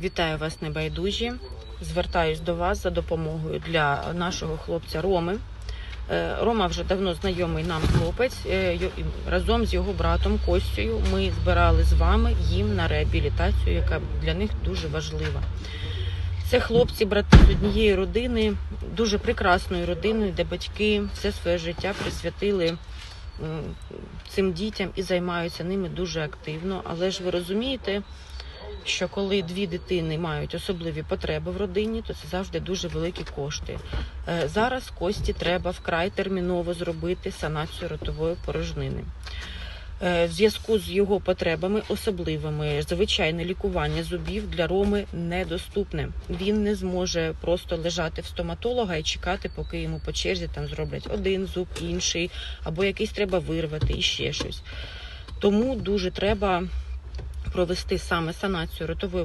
Вітаю вас, небайдужі. Звертаюсь до вас за допомогою для нашого хлопця Роми. Е, Рома вже давно знайомий нам хлопець. Е, Разом з його братом Костю ми збирали з вами їм на реабілітацію, яка для них дуже важлива. Це хлопці, брати з однієї родини, дуже прекрасної родини, де батьки все своє життя присвятили цим дітям і займаються ними дуже активно. Але ж ви розумієте, що коли дві дитини мають особливі потреби в родині, то це завжди дуже великі кошти. Е, Зараз Кості треба вкрай терміново зробити санацію ротової порожнини. Е, В зв'язку з його потребами особливими звичайне лікування зубів для Роми недоступне. Він не зможе просто лежати в стоматолога і чекати, поки йому по черзі там зроблять один зуб, інший, або якийсь треба вирвати і ще щось. Тому дуже треба провести саме санацію ротової